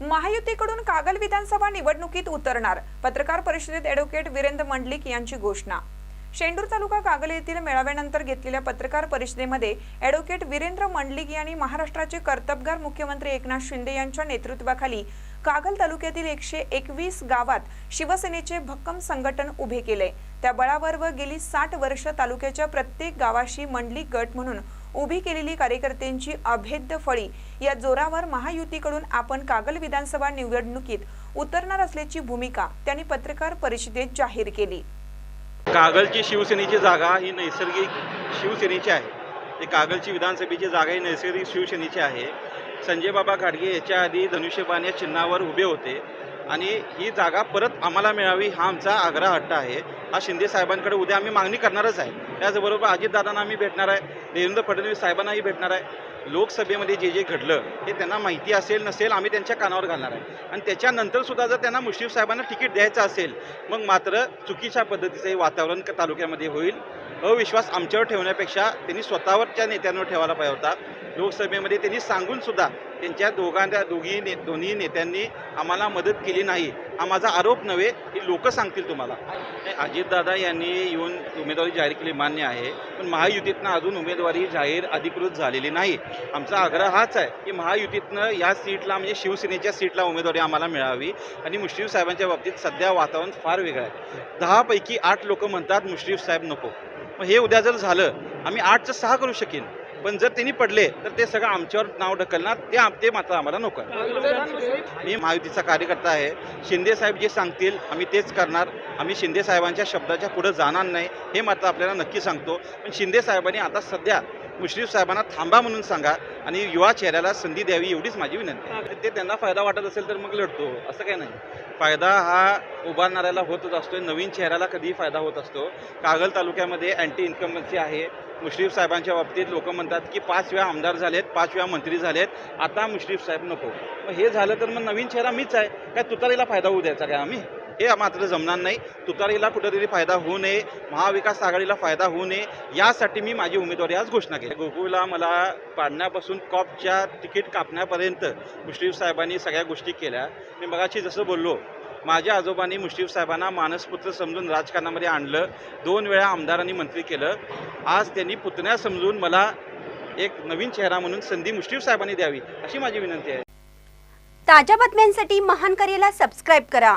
महायुतीकडून कागल विधानसभा निवडणुकीत उतरणार पत्रकार परिषदेत ॲडव्होकेट वीरेंद्र मंडलिक यांची घोषणा. शेंडूर तालुका कागल येथील मेळाव्यानंतर घेतलेल्या पत्रकार परिषदेमध्ये ॲडव्होकेट वीरेंद्र मंडलिक यांनी महाराष्ट्राचे कर्तबगार मुख्यमंत्री एकनाथ शिंदे यांच्या नेतृत्वाखाली कागल तालुक्यातील एकशे एकवीस गावात शिवसेनेचे भक्कम संघटन उभे केले. त्या बळावर व गेली साठ वर्ष तालुक्याच्या प्रत्येक गावाशी मंडलिक गट म्हणून उभी केलेली कार्यकर्त्यांची अभेद्य फळी या जोरावर महायुतीकडून आपण कागल विधानसभा निवडणुकीत उतरणार असल्याची भूमिका त्यांनी पत्रकार परिषदेत जाहीर केली. कागलची शिवसेनेची जागा ही नैसर्गिक शिवसेनेची आहे. ते कागलची विधानसभेची जागा ही नैसर्गिक शिवसेनेची आहे. संजय बाबा खाडगे याच्या आधी धनुष्यबाण या चिन्हावर उभे होते. आणि ही जागा परत आम्हाला मिळावी हा आमचा आग्रह हट्ट आहे. हा शिंदे साहेबांकडे उद्या आम्ही मागणी करणारच आहे. त्याचबरोबर अजितदादांना आम्ही भेटणार आहे. देवेंद्र फडणवीस साहेबांनाही भेटणार आहे. लोकसभेमध्ये जे जे घडलं हे त्यांना माहिती असेल नसेल आम्ही त्यांच्या कानावर घालणार आहे. आणि त्याच्यानंतरसुद्धा जर त्यांना मुश्रीफ साहेबांना तिकीट द्यायचं असेल मग मात्र चुकीच्या पद्धतीचं हे वातावरण तालुक्यामध्ये होईल. अविश्वास आमच्यावर ठेवण्यापेक्षा त्यांनी स्वतःवरच्या नेत्यांवर ठेवायला पाहिजे होता. लोकसभेमध्ये त्यांनी सांगून सुद्धा त्यांच्या दोघांच्या दोघी ने दोन्ही नेत्यांनी आम्हाला मदत केली नाही. हा माझा आरोप नव्हे हे लोक सांगतील तुम्हाला. अजितदादा यांनी येऊन उमेदवारी जाहीर केली मान्य आहे पण महायुतीतनं अजून उमेदवारी जाहीर अधिकृत झालेली नाही. आमचा आग्रह हाच आहे की महायुतीतनं या सीटला म्हणजे शिवसेनेच्या सीटला उमेदवारी आम्हाला मिळावी आणि मुश्रीफ साहेबांच्या बाबतीत सध्या वातावरण फार वेगळं आहे. दहापैकी आठ लोक म्हणतात मुश्रीफ साहेब नको. मग हे उद्या जर झालं आम्ही आठचं सहा करू शकेन. पण जर त्यांनी पडले तर ते सगळं आमच्यावर नाव ढकलणार ते आम- ते मात्र आम्हाला नको आहे. मी महायुतीचा कार्यकर्ता आहे. शिंदे साहेब जे सांगतील आम्ही तेच करणार. आम्ही शिंदे साहेबांच्या शब्दाच्या पुढे जाणार नाही हे मात्र आपल्याला नक्की सांगतो. पण शिंदे साहेबांनी आता सध्या मुश्रीफ साहेबांना थांबा म्हणून सांगा आणि युवा चेहऱ्याला संधी द्यावी एवढीच माझी विनंती आहे. ते त्यांना फायदा वाटत असेल तर मग लढतो असं काही नाही. फायदा हा उभारणाऱ्याला होतच असतो नवीन चेहऱ्याला कधीही फायदा होत असतो. कागल तालुक्यामध्ये अँटी इन्कमन्सी आहे. मुश्रीफ साहेबांच्या बाबतीत लोक म्हणतात की पाच वेळा आमदार झालेत पाच वेळा मंत्री झालेत आता मुश्रीफ साहेब नको. मग हे झालं तर मग नवीन चेहरा मीच आहे. काय तुतारीला फायदा होऊ द्यायचा काय आम्ही? हे मात्र जमणार नाही. तुतारीला कुठेतरी फायदा होऊ नये. महाविकास आघाडीला फायदा होऊ नये. यासाठी मी माझी उमेदवारी आज घोषणा केली. गोकुळला मला पाडण्यापासून कॉपच्या तिकीट कापण्यापर्यंत मुश्रीफ साहेबांनी सगळ्या गोष्टी केल्या. मी मगाशी जसं बोललो माझ्या आजोबांनी मुश्रीफ साहेबांना मानसपुत्र समजून राजकारणामध्ये आणलं. दोन वेळा आमदारांनी मंत्री केलं. आज त्यांनी पुतण्या समजून मला एक नवीन चेहरा म्हणून संधी मुश्रीफ साहेबांनी द्यावी अशी माझी विनंती आहे. ताज्या बातम्यांसाठी महान करेला सबस्क्राईब करा.